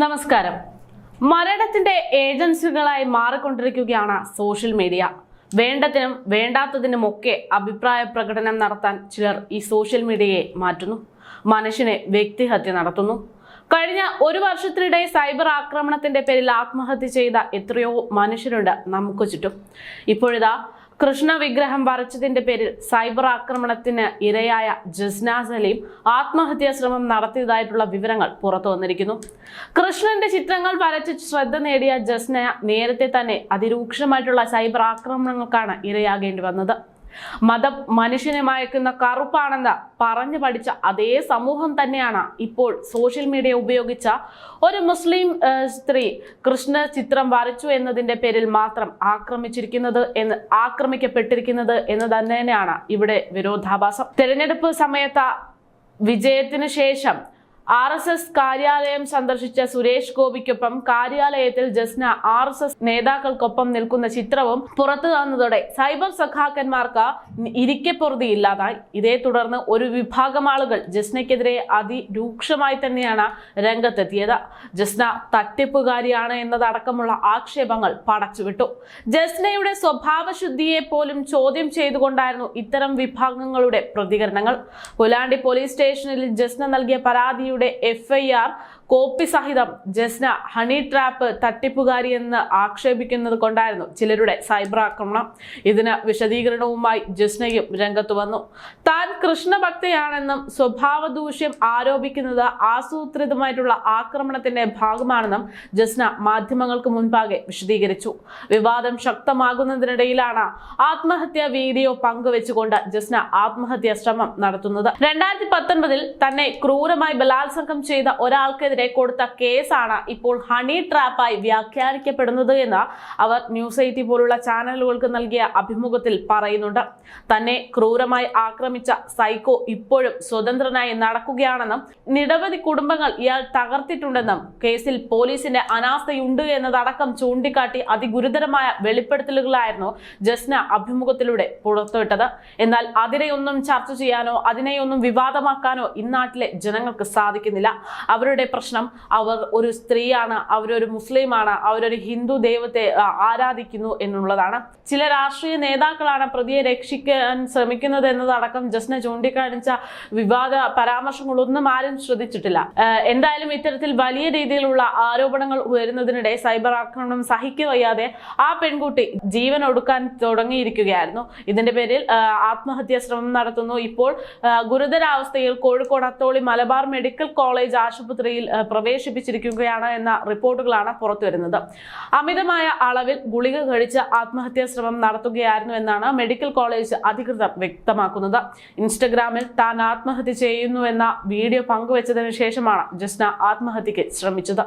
നമസ്കാരം. മരണത്തിന്റെ ഏജൻസികളായി മാറിക്കൊണ്ടിരിക്കുകയാണ് സോഷ്യൽ മീഡിയ. വേണ്ടതിനും വേണ്ടാത്തതിനുമൊക്കെ അഭിപ്രായ പ്രകടനം നടത്താൻ ചിലർ ഈ സോഷ്യൽ മീഡിയയെ മാറ്റുന്നു. മനുഷ്യനെ വ്യക്തിഹത്യ നടത്തുന്നു. കഴിഞ്ഞ ഒരു വർഷത്തിനിടെ സൈബർ ആക്രമണത്തിന്റെ പേരിൽ ആത്മഹത്യ ചെയ്ത എത്രയോ മനുഷ്യരുണ്ട് നമുക്ക് ചുറ്റും. ഇപ്പോഴിതാ കൃഷ്ണ വിഗ്രഹം വരച്ചതിന്റെ പേരിൽ സൈബർ ആക്രമണത്തിന് ഇരയായ ജസ്ന സലീം ആത്മഹത്യാ ശ്രമം നടത്തിയതായിട്ടുള്ള വിവരങ്ങൾ പുറത്തു വന്നിരിക്കുന്നു. കൃഷ്ണന്റെ ചിത്രങ്ങൾ വരച്ച് ശ്രദ്ധ നേടിയ ജസ്ന നേരത്തെ തന്നെ അതിരൂക്ഷമായിട്ടുള്ള സൈബർ ആക്രമണങ്ങൾക്കാണ് ഇരയാകേണ്ടി വന്നത്. മതം മനുഷ്യനെ മയക്കുന്ന കറുപ്പാണെന്ന് പറഞ്ഞു പഠിച്ച അതേ സമൂഹം തന്നെയാണ് ഇപ്പോൾ സോഷ്യൽ മീഡിയ ഉപയോഗിച്ച ഒരു മുസ്ലിം സ്ത്രീ കൃഷ്ണ ചിത്രം വരച്ചു എന്നതിന്റെ പേരിൽ മാത്രം ആക്രമിച്ചിരിക്കുന്നത് എന്ന് ആക്രമിക്കപ്പെട്ടിരിക്കുന്നത് എന്ന് തന്നെയാണ് ഇവിടെ വിരോധാഭാസം. തെരഞ്ഞെടുപ്പ് സമയത്ത് വിജയത്തിന് ശേഷം ആർ എസ് എസ് കാര്യാലയം സന്ദർശിച്ച സുരേഷ് ഗോപിക്കൊപ്പം കാര്യാലയത്തിൽ ജസ്ന ആർ എസ് എസ് നേതാക്കൾക്കൊപ്പം നിൽക്കുന്ന ചിത്രവും പുറത്തു വന്നതോടെ സൈബർ സഖാക്കന്മാർക്ക് ഇരിക്കപ്പുറതി ഇല്ലാതായി. ഇതേ തുടർന്ന് ഒരു വിഭാഗം ആളുകൾ ജസ്നയ്ക്കെതിരെ അതിരൂക്ഷമായി തന്നെയാണ് രംഗത്തെത്തിയത്. ജസ്ന തട്ടിപ്പുകാരിയാണ് എന്നതടക്കമുള്ള ആക്ഷേപങ്ങൾ പടച്ചുവിട്ടു. ജസ്നയുടെ സ്വഭാവശുദ്ധിയെ പോലും ചോദ്യം ചെയ്തുകൊണ്ടായിരുന്നു ഇത്തരം വിഭാഗങ്ങളുടെ പ്രതികരണങ്ങൾ. കൊലാണ്ടി പോലീസ് സ്റ്റേഷനിൽ ജസ്ന നൽകിയ പരാതിയുടെ എഫ്ഐആർ കോപ്പി സഹിതം ജസ്ന ഹണി ട്രാപ്പ് തട്ടിപ്പുകാരി എന്ന് ആക്ഷേപിക്കുന്നത് കൊണ്ടായിരുന്നു ചിലരുടെ സൈബർ ആക്രമണം. ഇതിന് വിശദീകരണവുമായി ജസ്നയും രംഗത്ത് വന്നു. താൻ കൃഷ്ണഭക്തയാണെന്നും സ്വഭാവ ദൂഷ്യം ആരോപിക്കുന്നത് ആസൂത്രിതമായിട്ടുള്ള ആക്രമണത്തിന്റെ ഭാഗമാണെന്നും ജസ്ന മാധ്യമങ്ങൾക്ക് മുൻപാകെ വിശദീകരിച്ചു. വിവാദം ശക്തമാകുന്നതിനിടയിലാണ് ആത്മഹത്യാ വീഡിയോ പങ്കുവെച്ചുകൊണ്ട് ജസ്ന ആത്മഹത്യാ ശ്രമം നടത്തുന്നത്. രണ്ടായിരത്തി പത്തൊൻപതിൽ തന്നെ ക്രൂരമായി ബലാത്സംഗം ചെയ്ത ഒരാൾക്കെതിരെ കൊടുത്ത കേസാണ് ഇപ്പോൾ ഹണി ട്രാപ്പായി വ്യാഖ്യാനിക്കപ്പെടുന്നത് എന്ന് അവർ ന്യൂസ് എയ്റ്റി പോലുള്ള ചാനലുകൾക്ക് നൽകിയ അഭിമുഖത്തിൽ പറയുന്നുണ്ട്. തന്നെ ക്രൂരമായി ആക്രമിച്ച സൈക്കോ ഇപ്പോഴും സ്വതന്ത്രനായി നടക്കുകയാണെന്നും നിരവധി കുടുംബങ്ങൾ ഇയാൾ തകർത്തിട്ടുണ്ടെന്നും കേസിൽ പോലീസിന്റെ അനാസ്ഥയുണ്ട് എന്നതടക്കം ചൂണ്ടിക്കാട്ടി അതിഗുരുതരമായ വെളിപ്പെടുത്തലുകളായിരുന്നു ജസ്ന അഭിമുഖത്തിലൂടെ പുറത്തുവിട്ടത്. എന്നാൽ അതിനെയൊന്നും ചർച്ച ചെയ്യാനോ അതിനെയൊന്നും വിവാദമാക്കാനോ ഇന്നാട്ടിലെ ജനങ്ങൾക്ക് സാധിക്കുന്നില്ല. അവരുടെ പ്രശ്നം അവർ ഒരു സ്ത്രീയാണ് അവരൊരു മുസ്ലിമാണ് അവരൊരു ഹിന്ദു ദൈവത്തെ ആരാധിക്കുന്നു എന്നുള്ളതാണ്. ചില രാഷ്ട്രീയ നേതാക്കളാണ് പ്രതിയെ രക്ഷിക്കാൻ ശ്രമിക്കുന്നത് എന്നതടക്കം ജസ്ന ചൂണ്ടിക്കാണിച്ച വിവാദ പരാമർശങ്ങളൊന്നും ആരും ശ്രദ്ധിച്ചിട്ടില്ല. എന്തായാലും ഇത്തരത്തിൽ വലിയ രീതിയിലുള്ള ആരോപണങ്ങൾ ഉയരുന്നതിനിടെ സൈബർ ആക്രമണം സഹിക്കവയ്യാതെ ആ പെൺകുട്ടി ജീവൻ ഒടുക്കാൻ തുടങ്ങിയിരിക്കുകയായിരുന്നു. ഇതിന്റെ പേരിൽ ആത്മഹത്യാ ശ്രമം നടത്തുന്നു. ഇപ്പോൾ ഗുരുതരാവസ്ഥയിൽ കോഴിക്കോട് അത്തോളി മലബാർ മെഡിക്കൽ കോളേജ് ആശുപത്രിയിൽ പ്രവേശിപ്പിച്ചിരിക്കുകയാണ് എന്ന റിപ്പോർട്ടുകളാണ് പുറത്തുവരുന്നത് അമിതമായ അളവിൽ ഗുളിക കഴിച്ച് ആത്മഹത്യാ ശ്രമം നടത്തുകയായിരുന്നു എന്നാണ് മെഡിക്കൽ കോളേജ് അധികൃതർ വ്യക്തമാക്കുന്നത്. ഇൻസ്റ്റഗ്രാമിൽ താൻ ആത്മഹത്യ ചെയ്യുന്നുവെന്ന വീഡിയോ പങ്കുവച്ചതിന് ശേഷമാണ് ജസ്ന ആത്മഹത്യക്ക് ശ്രമിച്ചത്.